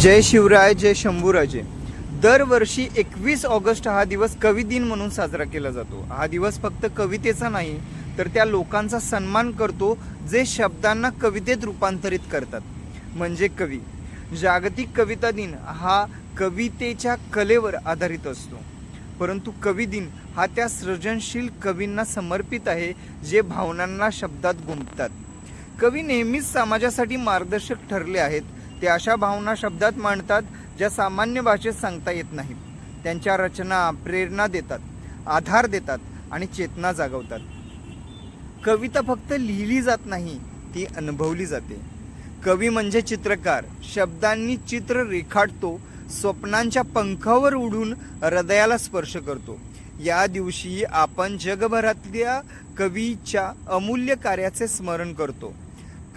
जय शिवराय जय शंभूराजे. दरवर्षी एकवीस ऑगस्ट हा दिवस कवी दिन म्हणून साजरा केला जातो. हा दिवस फक्त कवितेचा नाही तर त्या लोकांचा सन्मान करतो जे शब्दांना कवितेत रूपांतरित करतात. म्हणजे कवी. जागतिक कविता दिन हा कवितेच्या कलेवर आधारित असतो. परंतु कवी दिन हा त्या सृजनशील कवींना समर्पित आहे जे भावनांना शब्दात गुंततात. कवी नेहमीच समाजासाठी मार्गदर्शक ठरले आहेत ते अशा भावना शब्दात मांडतात ज्या सामान्य भाषेत सांगता येत नाहीत. त्यांच्या रचना प्रेरणा देतात आधार देतात आणि चेतना जागवतात. कविता फक्त लिहिली जात नाही ती अनुभवली जाते. कवी म्हणजे चित्रकार. शब्दांनी चित्र रेखाटतो स्वप्नांच्या पंखावर उडून हृदयाला स्पर्श करतो. या दिवशी आपण जगभरातल्या कवीच्या अमूल्य कार्याचे स्मरण करतो.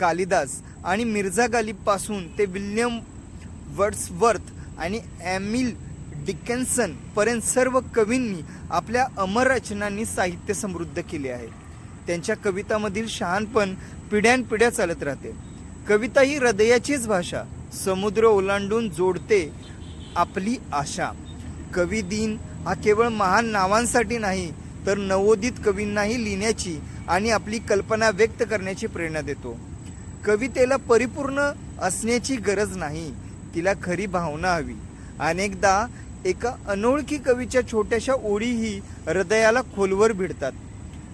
कालिदास आणि मिर्झा गालिबपासून ते विल्यम वर्ड्सवर्थ आणि ॲमिल डिकेन्सन पर्यंत सर्व कवींनी आपल्या अमर रचनांनी साहित्य समृद्ध केले आहे. त्यांच्या कवितामधील शहाणपण पिढ्यानपिढ्या चालत राहते. कविता ही हृदयाचीच भाषा समुद्र ओलांडून जोडते आपली आशा. कवी दिन हा केवळ महान नावांसाठी नाही तर नवोदित कवींनाही लिहिण्याची आणि आपली कल्पना व्यक्त करण्याची प्रेरणा देतो. कवितेला परिपूर्ण असण्याची गरज नाही. तिला खरी भावना हवी. अनेकदा एका अनोळखी कवीच्या छोट्याशा ओळीही हृदयाला खोलवर भिडतात.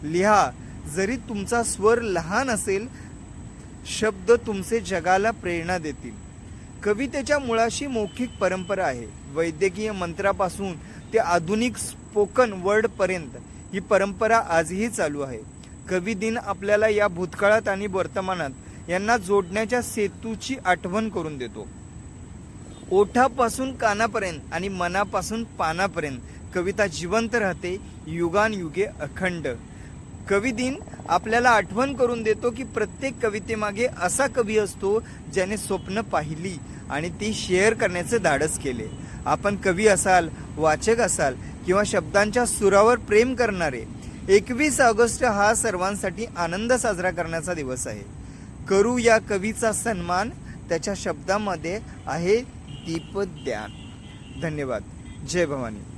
लिहा जरी तुमचा स्वर लहान असेल शब्द तुमचे जगाला प्रेरणा देतील. कवितेच्या मुळाशी मौखिक परंपरा आहे. वैद्यकीय मंत्रापासून ते आधुनिक स्पोकन वर्डपर्यंत ही परंपरा आजही चालू आहे. कवी दिन आपल्याला या भूतकाळात आणि वर्तमानात यांना जोडण्याच्या सेतूची आठवण करून देतो. ओठापासून कानापर्यंत आणि मनापासून पानापर्यंत कविता जिवंत राहते युगानयुगे अखंड. कवी दिन आपल्याला आठवण करून देतो की प्रत्येक कवितेमागे असा कवी असतो ज्याने स्वप्न पाहिली आणि ती शेअर करण्याचे धाडस केले. आपण कवी असाल वाचक असाल किंवा शब्दांच्या सुरावर प्रेम करणारे एकवीस ऑगस्ट हा सर्वांसाठी आनंद साजरा करण्याचा दिवस आहे. करू या कवीचा सन्मान त्याच्या शब्दामध्ये आहे दीपज्ञान धन्यवाद. जय भवानी.